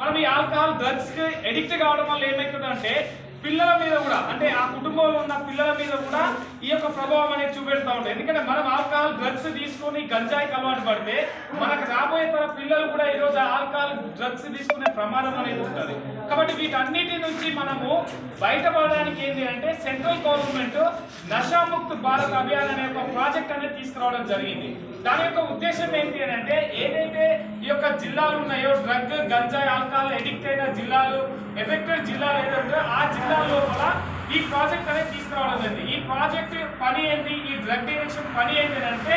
మనం ఈ ఆల్కహాల్ డ్రగ్స్కి ఎడిక్ట్ కావడం వల్ల ఏమవుతుందంటే పిల్లల మీద కూడా అంటే ఆ కుటుంబంలో ఉన్న పిల్లల మీద కూడా ఈ యొక్క ప్రభావం అనేది చూపెడతా ఉంటుంది. ఎందుకంటే మనం ఆల్కహాల్ డ్రగ్స్ తీసుకొని గంజాయికి అలవాటు పడితే మనకు రాబోయే పిల్లలు కూడా ఈరోజు ఆల్కహాల్ డ్రగ్స్ తీసుకునే ప్రమాదం అనేది ఉంటుంది. కాబట్టి వీటన్నిటి నుంచి మనము బయటపడడానికి ఏంటి అంటే సెంట్రల్ గవర్నమెంట్ నషాముక్త్ భారత్ అభియాన్ అనే ఒక ప్రాజెక్ట్ అనేది తీసుకురావడం జరిగింది. దాని యొక్క ఉద్దేశం ఏంటి అని అంటే ఏదైతే ఈ యొక్క జిల్లాలు ఉన్నాయో డ్రగ్ గంజాయి ఆల్కహాల్ ఎడిక్ట్ అయిన జిల్లాలు ఎఫెక్టెడ్ జిల్లాలు ఏదైతే ఆ జిల్లాల లోపల ఈ ప్రాజెక్ట్ అనేది తీసుకురావడం జరిగింది ఈ ప్రాజెక్ట్ పని ఏంటి? ఈ డ్రగ్ డిరెక్షన్ పని ఏంటి అంటే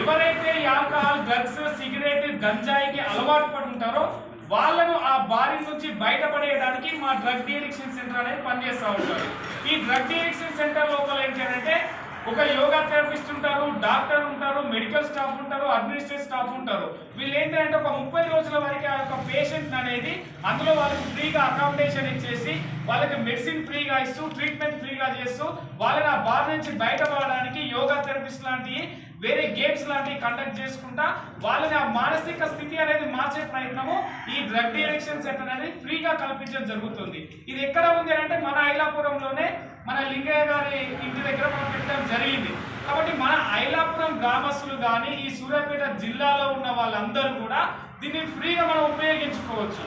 ఎవరైతే ఈ ఆల్కహాల్ డ్రగ్స్ సిగరెట్ గంజాయికి అలవాటు పడి ఉంటారో వాళ్ళను ఆ బారి నుంచి బయటపడేయడానికి మా డ్రగ్ డిఎడిక్షన్ సెంటర్ అనేది పనిచేస్తూ ఉంటారు. ఈ డ్రగ్ డిఎడిక్షన్ సెంటర్ లోపల ఏంటి అంటే ఒక యోగా థెరపిస్ట్ ఉంటారు డాక్టర్ ఉంటారు మెడికల్ స్టాఫ్ ఉంటారు అడ్మినిస్ట్రేటివ్ స్టాఫ్ ఉంటారు. వీళ్ళు ఏంటంటే ఒక ముప్పై రోజుల వరకు ఆ యొక్క పేషెంట్ అనేది అందులో వాళ్ళకి ఫ్రీగా అకామిడేషన్ ఇచ్చేసి వాళ్ళకి మెడిసిన్ ఫ్రీగా ఇస్తూ ట్రీట్మెంట్ ఫ్రీగా చేస్తూ వాళ్ళని ఆ బాధ నుంచి బయటపడడానికి యోగా థెరపిస్ట్ లాంటివి వేరే గేమ్స్ లాంటివి కండక్ట్ చేసుకుంటా వాళ్ళని ఆ మానసిక స్థితి అనేది మార్చే ప్రయత్నము ఈ డ్రగ్ డిరెక్షన్ సెంటర్ అనేది ఫ్రీగా కల్పించడం జరుగుతుంది. ఇది ఎక్కడ ఉంది అంటే మన ఐలాపురంలోనే మన లింగయ్య గారి జరిగింది. కాబట్టి మన ఐలాపురం గ్రామస్తులు కానీ ఈ సూర్యాపేట జిల్లాలో ఉన్న వాళ్ళందరూ కూడా దీన్ని ఫ్రీగా మనం ఉపయోగించుకోవచ్చు.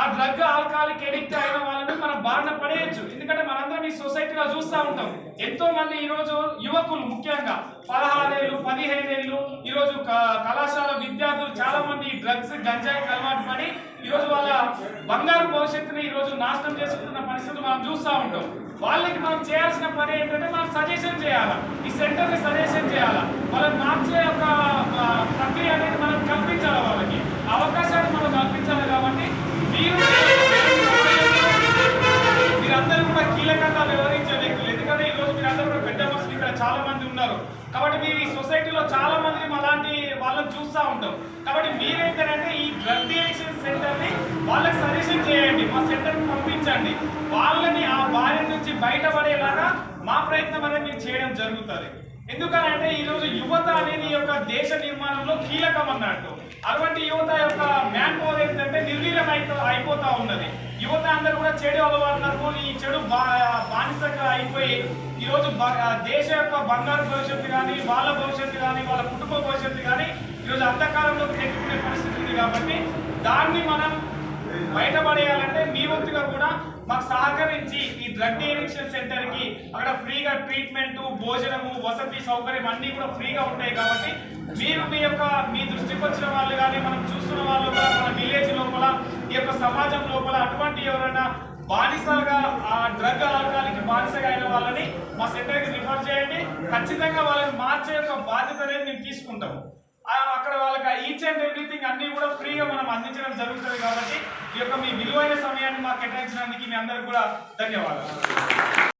ఆ డ్రగ్ ఆల్కహాలిక్ ఎడిక్ట్ అయిన వాళ్ళని మనం బారిన పడేయచ్చు. ఎందుకంటే మనందరం ఈ సొసైటీలో చూస్తూ ఉంటాం. ఎంతో మంది ఈరోజు యువకులు ముఖ్యంగా పదహారేళ్ళు పదిహేనేళ్ళు ఈరోజు కళాశాల విద్యార్థులు చాలా మంది డ్రగ్స్ గంజాయికి అలవాటు పడి ఈరోజు వాళ్ళ బంగారు భవిష్యత్తుని ఈరోజు నాశనం చేసుకుంటున్న పరిస్థితులు మనం చూస్తూ ఉంటాం. వాళ్ళకి మనం చేయాల్సిన పని ఏంటంటే మనం సజెషన్ చేయాలా? ఈ సెంటర్ని సజెషన్ చేయాలా? వాళ్ళని మార్చే ఒక ప్రక్రియ అనేది మనం కల్పించాలి వాళ్ళకి? అవకాశం చాలా మంది ఉన్నారు. కాబట్టి మీరు ఈ సొసైటీలో చాలా మందిని అలాంటి వాళ్ళని చూస్తూ ఉంటాం. కాబట్టి మీరేంటంటే ఈ డ్రగ్ డిఎక్షన్ సెంటర్ని వాళ్ళకి సజెషన్ చేయండి మా సెంటర్కి పంపించండి. వాళ్ళని ఆ బారి నుంచి బయటపడేలాగా మా ప్రయత్నం అనేది మేము చేయడం జరుగుతుంది. ఎందుకనంటే ఈ రోజు యువత అనేది యొక్క దేశ నిర్మాణంలో కీలకం అన్నట్టు. అటువంటి యువత యొక్క మ్యాన్ పవర్ ఏంటంటే నిర్వీర్యం అయిపోతా ఉన్నది. యువత అందరూ కూడా చెడు అలవాట్లకు ఈ చెడు బా- బానిసగా అయిపోయి ఈ రోజు దేశ యొక్క బంగారు భవిష్యత్తు కానీ వాళ్ళ భవిష్యత్తు కానీ వాళ్ళ కుటుంబ భవిష్యత్తు కానీ ఈరోజు అంధకారంలోకి నెట్టుకునే పరిస్థితి ఉంది కాబట్టి దాన్ని మనం బయటపడేయాలంటే మీ వంతుగా కూడా మాకు సహకరించి ఈ డ్రగ్ డిఎడిక్షన్ సెంటర్కి అక్కడ ఫ్రీగా ట్రీట్మెంట్ భోజనము వసతి సౌకర్యం అన్ని కూడా ఫ్రీగా ఉంటాయి కాబట్టి మీరు మీ యొక్క మీ దృష్టికి వచ్చిన వాళ్ళు కానీ మనం చూస్తున్న వాళ్ళు కూడా మన విలేజ్ లోపల ఈ యొక్క సమాజం లోపల అటువంటి ఎవరైనా బానిసగా ఆ డ్రగ్ ఆల్కహాల్కి బానిసగా అయిన వాళ్ళని మా సెంటర్కి రిఫర్ చేయండి. ఖచ్చితంగా వాళ్ళని మార్చే యొక్క బాధ్యత అనేది మేము తీసుకుంటాము అక్కడ వాళ్ళకి ఈచ్ అండ్ ఎవ్రీథింగ్ అన్నీ కూడా ఫ్రీగా మనం అందించడం జరుగుతుంది కాబట్టి ఈ యొక్క మీ విలువైన సమయాన్ని మాకు కేటాయించడానికి మీ అందరికి కూడా ధన్యవాదాలు.